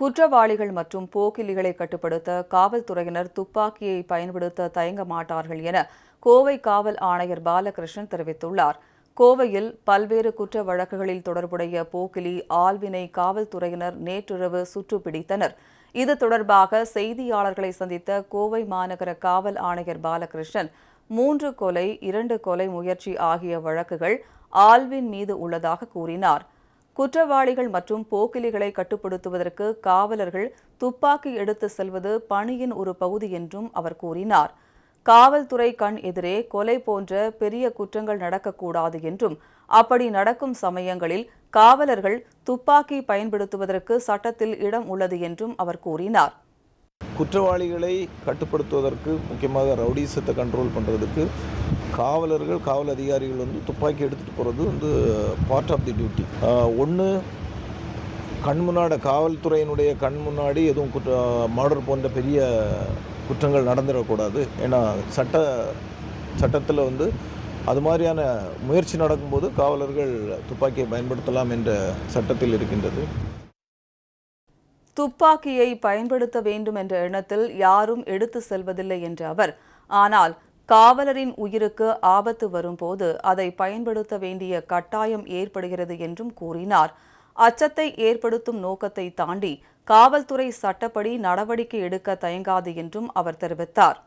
குற்றவாளிகள் மற்றும் போக்கிலிகளை கட்டுப்படுத்த காவல்துறையினர் துப்பாக்கியை பயன்படுத்த தயங்க மாட்டார்கள் என கோவை காவல் ஆணையர் பாலகிருஷ்ணன் தெரிவித்துள்ளார். கோவையில் பல்வேறு குற்ற வழக்குகளில் தொடர்புடைய போக்கிலி ஆல்வினை காவல்துறையினர் நேற்றிரவு சுற்று பிடித்தனர் இது தொடர்பாக செய்தியாளர்களை சந்தித்த கோவை மாநகர காவல் ஆணையர் பாலகிருஷ்ணன் மூன்று கொலை இரண்டு கொலை முயற்சி ஆகிய வழக்குகள் ஆல்வின் மீது உள்ளதாக கூறினார். குற்றவாளிகள் மற்றும் போக்கிலிகளை கட்டுப்படுத்துவதற்கு காவலர்கள் துப்பாக்கி எடுத்து செல்வது பணியின் ஒரு பகுதி என்றும் அவர் கூறினார். காவல்துறை கண் எதிரே கொலை போன்ற பெரிய குற்றங்கள் நடக்கக்கூடாது என்றும் அப்படி நடக்கும் சமயங்களில் காவலர்கள் துப்பாக்கி பயன்படுத்துவதற்கு சட்டத்தில் இடம் உள்ளது என்றும் அவர் கூறினார். குற்றவாளிகளை கட்டுப்படுத்துவதற்கு முக்கியமாக ரவுடிசத்தை கண்ட்ரோல் பண்ணுறதுக்கு காவலர்கள் காவல் அதிகாரிகள் வந்து துப்பாக்கி எடுத்துகிட்டு போகிறது வந்து பார்ட் ஆஃப் தி டியூட்டி ஒன்று கண் முன்னாடி காவல்துறையினுடைய கண் முன்னாடி எதுவும் குற்ற மர்டர் போன்ற பெரிய குற்றங்கள் நடந்துடக்கூடாது. ஏன்னா சட்ட சட்டத்தில் வந்து அது மாதிரியான முயற்சி நடக்கும்போது காவலர்கள் துப்பாக்கியை பயன்படுத்தலாம் என்ற சட்டத்தில் இருக்கின்றது. துப்பாக்கியை பயன்படுத்த வேண்டும் என்ற எண்ணத்தில் யாரும் எடுத்து செல்வதில்லை என்ற அவர். ஆனால் காவலரின் உயிருக்கு ஆபத்து வரும்போது அதை பயன்படுத்த வேண்டிய கட்டாயம் ஏற்படுகிறது என்றும் கூறினார். அச்சத்தை ஏற்படுத்தும் நோக்கத்தை தாண்டி காவல்துறை சட்டப்படி நடவடிக்கை எடுக்க தயங்காது என்றும் அவர் தெரிவித்தார்.